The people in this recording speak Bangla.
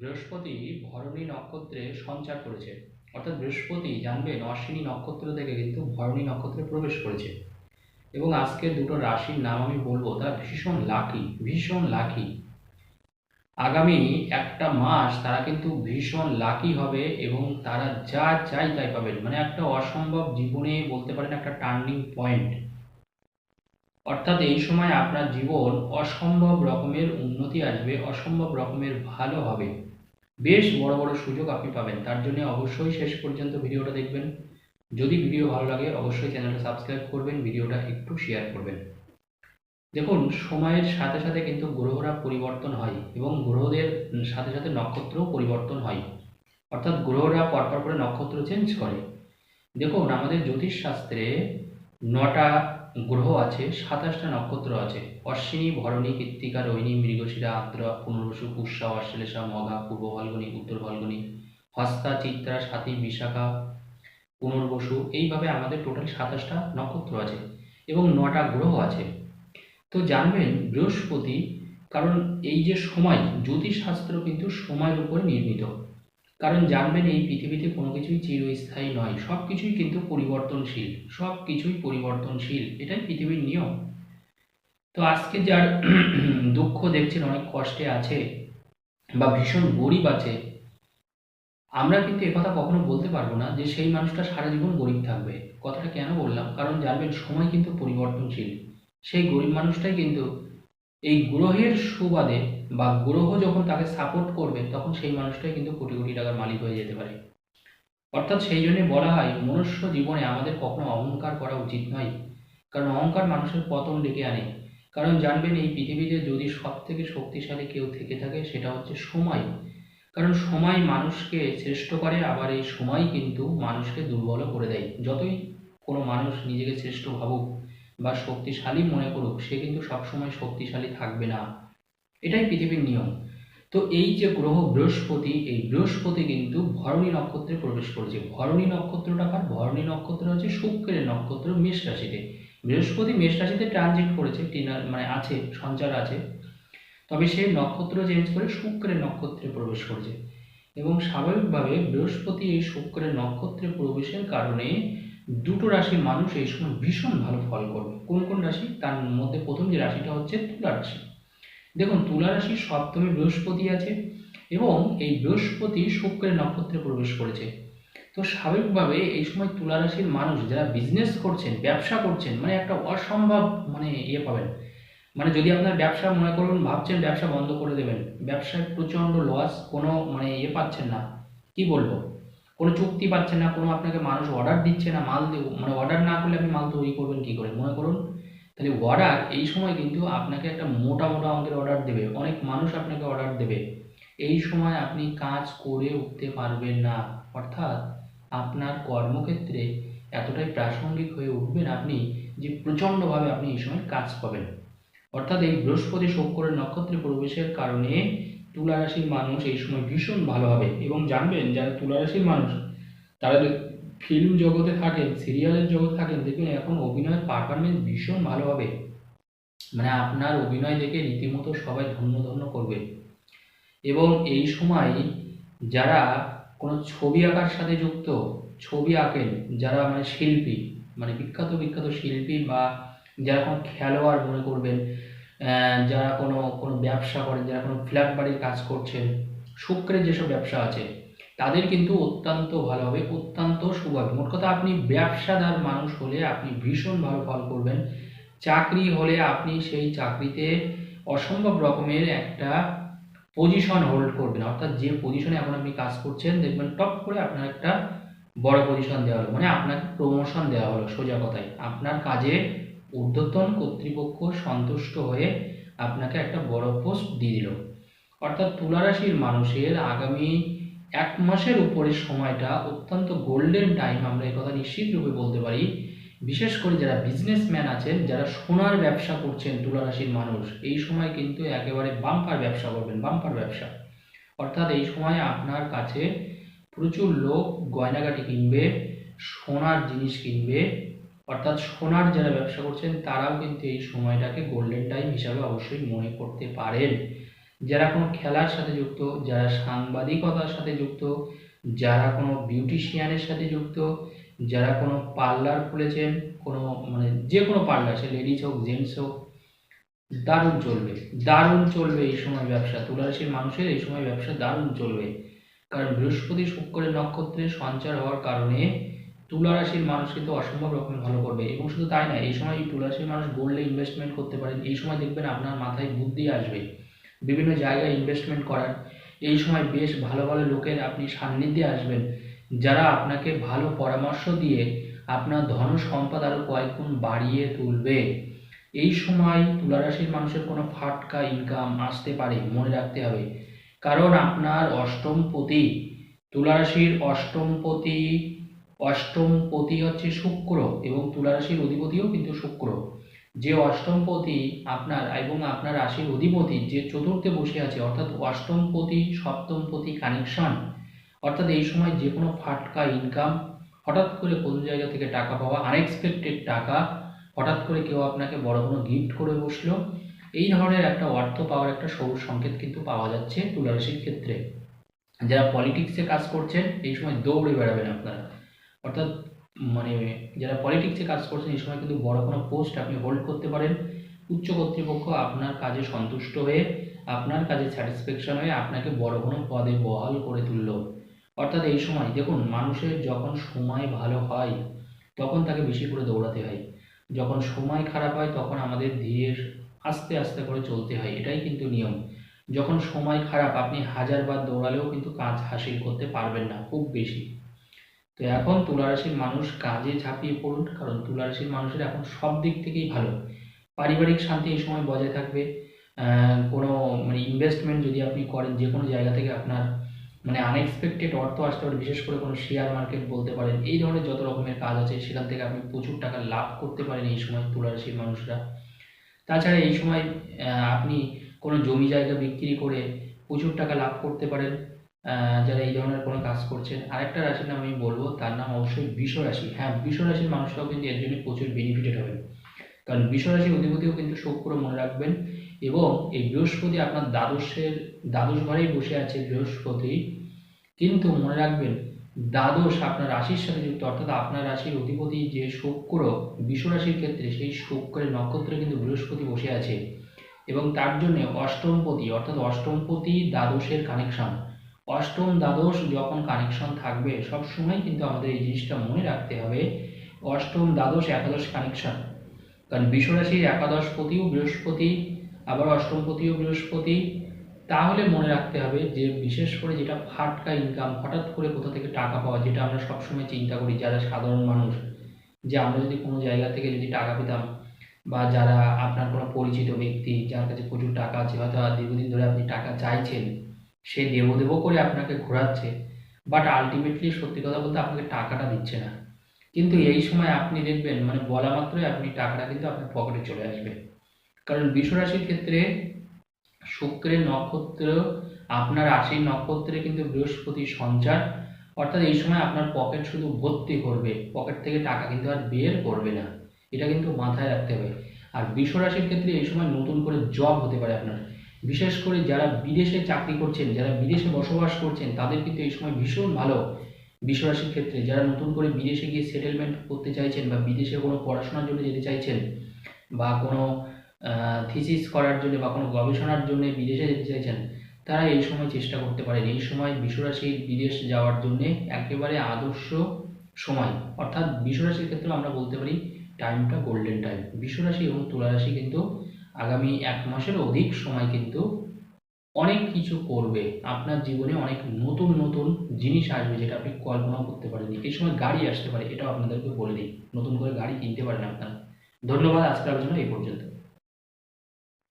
বৃহস্পতি ভরণী নক্ষত্রে সঞ্চার করেছে। অর্থাৎ বৃহস্পতি জানবেন অশ্বিনী নক্ষত্র থেকে কিন্তু ভরণী নক্ষত্রে প্রবেশ করেছে। এবং আজকে দুটো রাশির নাম আমি বলব তা ভীষণ লাকি ভীষণ লাকি। আগামী একটা মাস তারা কিন্তু ভীষণ লাকি হবে এবং তারা যা চাই তাই পাবেন। মানে একটা অসম্ভব জীবনে বলতে পারেন একটা টার্নিং পয়েন্ট। অর্থাৎ এই সময় আপনার জীবন অসম্ভব রকমের উন্নতি আসবে, অসম্ভব রকমের ভালো হবে। বেশ বড় বড় সুযোগ আপনি পাবেন। তার জন্য অবশ্যই শেষ পর্যন্ত ভিডিওটা দেখবেন। যদি ভিডিও ভালো লাগে, অবশ্যই চ্যানেলটা সাবস্ক্রাইব করবেন, ভিডিওটা একটু শেয়ার করবেন। দেখুন, সময়ের সাথে সাথে কিন্তু গ্রহরা পরিবর্তন হয় এবং গ্রহদের সাথে সাথে নক্ষত্রও পরিবর্তন হয়। অর্থাৎ গ্রহরা পরপর করে নক্ষত্র চেঞ্জ করে। দেখুন, আমাদের জ্যোতিষ শাস্ত্রে নটা গ্রহ আছে, সাতাশটা নক্ষত্র আছে। অশ্বিনী, ভরণী, কৃত্তিকা, রোহিণী, মৃগশিরা আদ্রা পুনর্বসু, পুষ্যা, অশ্লেষা মঘা পূর্ব ফাল্গুনী উত্তর ফাল্গুনী হস্তা, চিত্রা, সাথী, বিশাখা, পুনর্বসু, এইভাবে আমাদের টোটাল সাতাশটা নক্ষত্র আছে এবং নটা গ্রহ আছে। তো জানবেন, বৃহস্পতি, কারণ এই যে সময়, জ্যোতিষশাস্ত্র কিন্তু সময়ের উপরে নির্মিত। কারণ জানবেন এই পৃথিবীতে কোনো কিছুই চিরস্থায়ী নয় সব কিছুই কিন্তু পরিবর্তনশীল সব কিছুই পরিবর্তনশীল, এটাই পৃথিবীর নিয়ম। তো আজকে যার দুঃখ দেখছেন, অনেক কষ্টে আছে বা ভীষণ গরিব আছে, আমরা কিন্তু একথা কখনো বলতে পারব না যে সেই মানুষটা সারা জীবন গরিব থাকবে। কথাটা কেন বললাম? কারণ জানবেন সময় কিন্তু পরিবর্তনশীল। সেই গরিব মানুষটাই কিন্তু এই গ্রহের সুবাদে বা গ্রহ যখন তাকে সাপোর্ট করবে, তখন সেই মানুষটাই কিন্তু কোটি কোটি টাকার মালিক হয়ে যেতে পারে। অর্থাৎ সেই জন্যে বলা হয়, মনুষ্য জীবনে আমাদের কখনো অহংকার করা উচিত নয়। কারণ অহংকার মানুষের পতন ডেকে আনে। কারণ জানবেন, এই পৃথিবীতে যদি সব থেকে শক্তিশালী কেউ থেকে থাকে, সেটা হচ্ছে সময়। কারণ সময় মানুষকে শ্রেষ্ঠ করে, আবার এই সময় কিন্তু মানুষকে দুর্বলও করে দেয়। যতই কোনো মানুষ নিজেকে শ্রেষ্ঠ ভাবুক বা শক্তিশালী মনে করুক, সে কিন্তু সবসময় শক্তিশালী থাকবে না। এটাই পৃথিবীর নিয়ম। তো এই যে গ্রহ বৃহস্পতি, এই বৃহস্পতি কিন্তু ভরণী নক্ষত্রে প্রবেশ করেছে। ভরণী নক্ষত্রটা কার? ভরণী নক্ষত্র হচ্ছে শুক্রের নক্ষত্র মেষ রাশিতে। বৃহস্পতি মেষ রাশিতে ট্রানজিট করেছে টিনার মানে আছে, সঞ্চার আছে। তবে সে নক্ষত্র চেঞ্জ করে শুক্রের নক্ষত্রে প্রবেশ করেছে। এবং স্বাভাবিকভাবে বৃহস্পতি এই শুক্রের নক্ষত্রে প্রবেশের কারণে দুটো রাশির মানুষ এই সময় ভীষণ ভালো ফল করবে। কোন কোন রাশি? তার মধ্যে প্রথম যে রাশিটা হচ্ছে তুলা রাশি। দেখুন তুলা রাশির সপ্তমে বৃহস্পতি আছে এবং এই বৃহস্পতি শুক্রের নক্ষত্রে প্রবেশ করেছে। তো স্বাভাবিকভাবে এই সময় তুলা রাশির মানুষ যারা বিজনেস করছেন, ব্যবসা করছেন মানে একটা অসম্ভব মানে ইয়ে পাবেন। মানে যদি আপনার ব্যবসা মনে করুন, ভাবছেন ব্যবসা বন্ধ করে দেবেন, ব্যবসায় প্রচণ্ড লস কোনো মানে ইয়ে পাচ্ছেন না। কি বলব? কোনো চুক্তি পাচ্ছেন না, কোনো আপনাকে মানুষ অর্ডার দিচ্ছে না, মাল মানে অর্ডার না করলে আপনি মাল তৈরি করবেন কি করে? মনে করুন তাহলে অর্ডার এই সময় কিন্তু আপনাকে একটা মোটা মোটা অঙ্কের অর্ডার দেবে। অনেক মানুষ আপনাকে অর্ডার দেবে। এই সময় আপনি কাজ করে উঠতে পারবেন না। অর্থাৎ আপনার কর্মক্ষেত্রে এতটাই প্রাসঙ্গিক হয়ে উঠবেন আপনি যে প্রচণ্ডভাবে আপনি এই সময় কাজ পাবেন। অর্থাৎ এই বৃহস্পতি শুক্রের নক্ষত্রে প্রবেশের কারণে তুলা রাশির মানুষ এই সময় ভীষণ ভালো হবে। এবং জানবেন যারা তুলা রাশির মানুষ, তারা ফিল্ম জগতে থাকেন সিরিয়ালের জগতে থাকেন দেখবেন এখন অভিনয়ের পারফরমেন্স ভীষণ ভালো হবে। মানে আপনার অভিনয় দেখে রীতিমতো সবাই ধন্য ধন্য করবে। এবং এই সময় যারা কোনো ছবি আঁকার সাথে যুক্ত, ছবি আঁকেন, যারা মানে শিল্পী মানে বিখ্যাত বিখ্যাত শিল্পী বা যারা কোনো খেলোয়াড় মনে করবেন যারা কোনো কোনো ব্যবসা করেন, যারা কোনো ফ্ল্যাট বাড়ির কাজ করছেন, শুক্রের যেসব ব্যবসা আছে তাদের কিন্তু অত্যন্ত ভালো হবে, অত্যন্ত শুভ হবে মোট কথা আপনি ব্যবসাদার মানুষ হলে আপনি ভীষণ ভালো ফল করবেন। চাকরি হলে আপনি সেই চাকরিতে অসম্ভব রকমের একটা পজিশন হোল্ড করবেন। অর্থাৎ যে পজিশনে এখন আপনি কাজ করছেন, দেখবেন টপ করে আপনার একটা বড় পজিশন দেওয়া হলো। মানে আপনাকে প্রমোশন দেওয়া হলো সোজা কথায়। আপনার কাজে ঊর্ধ্বতন কর্তৃপক্ষ সন্তুষ্ট হয়ে আপনাকে একটা বড় পোস্ট দিয়ে দিল। অর্থাৎ তুলারাশির মানুষের আগামী এক মাসের উপরের সময়টা অত্যন্ত গোল্ডেন টাইম আমরা কথা নিশ্চিতরূপে বলতে পারি। বিশেষ করে যারা বিজনেসম্যান আছেন, যারা সোনার ব্যবসা করছেন তুলারাশির মানুষ, এই সময় কিন্তু একেবারে বাম্পার ব্যবসা করবেন বাম্পার ব্যবসা। অর্থাৎ এই সময় আপনার কাছে প্রচুর লোক গয়নাগাটি কিনবে, সোনার জিনিস কিনবে, অর্থাৎ সোনার যারা ব্যবসা করছেন, তারাও কিন্তু এই সময়টাকে গোল্ডেন টাইম হিসাবে অবশ্যই মনে করতে পারেন। যারা কোনো খেলার সাথে যুক্ত, যারা সাংবাদিকতার সাথে যুক্ত, যারা কোনো বিউটিশিয়ানের সাথে যুক্ত, যারা কোনো পার্লার খুলেছেন, কোনো মানে যে কোনো পার্লার সে লেডিস হোক জেন্টস হোক, দারুণ চলবে দারুণ চলবে এই সময় ব্যবসা, তুলারাশির মানুষের এই সময় ব্যবসা দারুণ চলবে। কারণ বৃহস্পতি শুক্রের নক্ষত্রে সঞ্চার হওয়ার কারণে তুলা রাশির মানুষ কিন্তু অসম্ভব রকম ভালো করবে। এবং শুধু তাই না এই সময় এই তুলা মানুষ গোল্ডে ইনভেস্টমেন্ট করতে পারেন, এই সময় দেখবেন আপনার মাথায় বুদ্ধি আসবে। বিভিন্ন জায়গায় ইনভেস্টমেন্ট করার। এই সময় বেশ ভালো ভালো লোকের আপনি সান্নিধ্যে আসবেন। যারা আপনাকে ভালো পরামর্শ দিয়ে আপনার ধন সম্পদ আরও কয়েক গুণ বাড়িয়ে তুলবে। এই সময় তুলারাশির মানুষের কোনো ফাটকা ইনকাম আসতে পারে, মনে রাখতে হবে। কারণ আপনার অষ্টমপতি তুলা রাশির অষ্টমপতি অষ্টমপতি হচ্ছে শুক্র এবং তুলা রাশির অধিপতিও কিন্তু শুক্র। যে অষ্টমপতি আপনার এবং আপনার রাশির অধিপতি যে চতুর্থে বসে আছে, অর্থাৎ অষ্টমপতি, সপ্তমপতি কানেকশন অর্থাৎ এই সময় যে কোনো ফাটকা ইনকাম হঠাৎ করে কোন জায়গা থেকে টাকা পাওয়া আনএক্সপেক্টেড টাকা, হঠাৎ করে কেউ আপনাকে বড় কোনো গিফট করে বসল, এই ধরনের একটা অর্থ পাওয়ার একটা সবুজ সংকেত কিন্তু পাওয়া যাচ্ছে তুলা রাশির ক্ষেত্রে। যারা পলিটিক্সে কাজ করছেন, এই সময় দৌড়ে বেড়াবেন আপনারা। অর্থাৎ মানে যারা পলিটিক্সে কাজ করছেন, এই সময় কিন্তু বড় কোনো পোস্ট আপনি হোল্ড করতে পারেন। উচ্চ কর্তৃপক্ষ আপনার কাজে সন্তুষ্ট হয়ে, আপনার কাজে স্যাটিসফ্যাকশন হয়ে আপনাকে বড় কোনো পদে বহাল করে তুলল। অর্থাৎ এই সময় দেখুন, মানুষের যখন সময় ভালো হয়, তখন তাকে বেশি করে দৌড়াতে হয়। যখন সময় খারাপ হয়, তখন আমাদের ধীরে আস্তে আস্তে করে চলতে হয়। এটাই কিন্তু নিয়ম। যখন সময় খারাপ, আপনি হাজারবার দৌড়ালেও কিন্তু কাজ হাসিল করতে পারবেন না, খুব বেশি। তো এখন তুলারাশির মানুষ কাজে ঝাঁপিয়ে পড়ুন, কারণ তুলারাশির মানুষের এখন সব দিক থেকেই ভালো। পারিবারিক শান্তি এই সময় বজায় থাকবে। কোনো মানে ইনভেস্টমেন্ট যদি আপনি করেন যে কোনো জায়গা থেকে আপনার মানে আনএক্সপেক্টেড অর্থ আসতে পারে, বিশেষ করে কোনো শেয়ার মার্কেট বলতে পারেন, এই ধরনের যত রকমের কাজ আছে, সেখান থেকে আপনি প্রচুর টাকা লাভ করতে পারেন এই সময় তুলারাশির মানুষরা। তাছাড়া এই সময় আপনি কোনো জমি জায়গা বিক্রি করে প্রচুর টাকা লাভ করতে পারেন। যারা এই ধরনের কোনো কাজ করছেন। আরেকটা রাশির নাম আমি বলব, তার নাম অবশ্যই বিষ রাশি হ্যাঁ বিষ রাশির মানুষরাও কিন্তু এর জন্য প্রচুর বেনিফিটেড হবেন। কারণ বিষ রাশির অধিপতিও কিন্তু শুক্র মনে রাখবেন এবং এই বৃহস্পতি আপনার দ্বাদশের, দ্বাদশ ঘরেই বসে আছে বৃহস্পতি। কিন্তু মনে রাখবেন, দ্বাদশ আপনার রাশির সাথে যুক্ত, অর্থাৎ আপনার রাশির অধিপতি যে শুক্র বিষ রাশির ক্ষেত্রে সেই শুক্রের নক্ষত্রে কিন্তু বৃহস্পতি বসে আছে। এবং তার জন্য অষ্টমপতি, অর্থাৎ অষ্টমপতি দ্বাদশের কানেকশন অষ্টম দ্বাদশ যখন কানেকশন থাকবে সব সময় কিন্তু আমাদের এই জিনিসটা মনে রাখতে হবে, অষ্টম দ্বাদশ একাদশ কানেকশন কারণ বিশ্বরাশির একাদশ পতিও বৃহস্পতি, আবার অষ্টম অষ্টমপতিও বৃহস্পতি, তাহলে মনে রাখতে হবে যে বিশেষ করে যেটা ফাটকা ইনকাম হঠাৎ করে কোথা থেকে টাকা পাওয়া, যেটা আমরা সবসময় চিন্তা করি, যারা সাধারণ মানুষ, যে আমরা যদি কোনো জায়গা থেকে যদি টাকা পেতাম, বা যারা আপনার কোনো পরিচিত ব্যক্তি, যার কাছে প্রচুর টাকা আছে, হয়তো দীর্ঘদিন ধরে আপনি টাকা চাইছেন সে দেবো দেবো করে আপনাকে ঘোরাচ্ছে বাট আলটিমেটলি সত্যি কথা বলতে আপনাকে টাকাটা দিচ্ছে না। কিন্তু এই সময় আপনি দেখবেন মানে বলা মাত্রই আপনি টাকাটা কিন্তু আপনার পকেটে চলে আসবে। কারণ বিশ্বরাশির ক্ষেত্রে শুক্রের নক্ষত্র, আপনার রাশির নক্ষত্রে কিন্তু বৃহস্পতি সঞ্চার, অর্থাৎ এই সময় আপনার পকেট শুধু ভর্তি করবে পকেট থেকে টাকা কিন্তু আর বের করবে না। এটা কিন্তু মাথায় রাখতে হবে। আর বিশ্বরাশির ক্ষেত্রে এই সময় নতুন করে জব হতে পারে আপনার। বিশেষ করে যারা বিদেশে চাকরি করছেন, যারা বিদেশে বসবাস করছেন, তাদের কিন্তু এই সময় ভীষণ ভালো বিশ্বরাশির ক্ষেত্রে। যারা নতুন করে বিদেশে গিয়ে সেটেলমেন্ট করতে চাইছেন বা বিদেশে কোনো পড়াশোনার জন্য যেতে চাইছেন বা কোনো থিসিস করার জন্য বা কোনো গবেষণার জন্য বিদেশে যেতে চাইছেন, তারা এই সময় চেষ্টা করতে পারেন। এই সময় বিশ্বরাশি বিদেশ যাওয়ার জন্য একেবারে আদর্শ সময়। অর্থাৎ বিশ্বরাশির ক্ষেত্রে আমরা বলতে পারি টাইমটা গোল্ডেন টাইম বিশ্বরাশি এবং তুলারাশি কিন্তু আগামী এক মাসের অধিক সময় কিন্তু অনেক কিছু করবে। আপনার জীবনে অনেক নতুন নতুন জিনিস আসবে যেটা আপনি কল্পনাও করতে পারেননি। এই সময় গাড়ি আসতে পারে, এটাও আপনাদেরকে বলে দিই। নতুন করে গাড়ি কিনতে পারেন আপনারা। ধন্যবাদ, আজকের আলোচনা এই পর্যন্ত।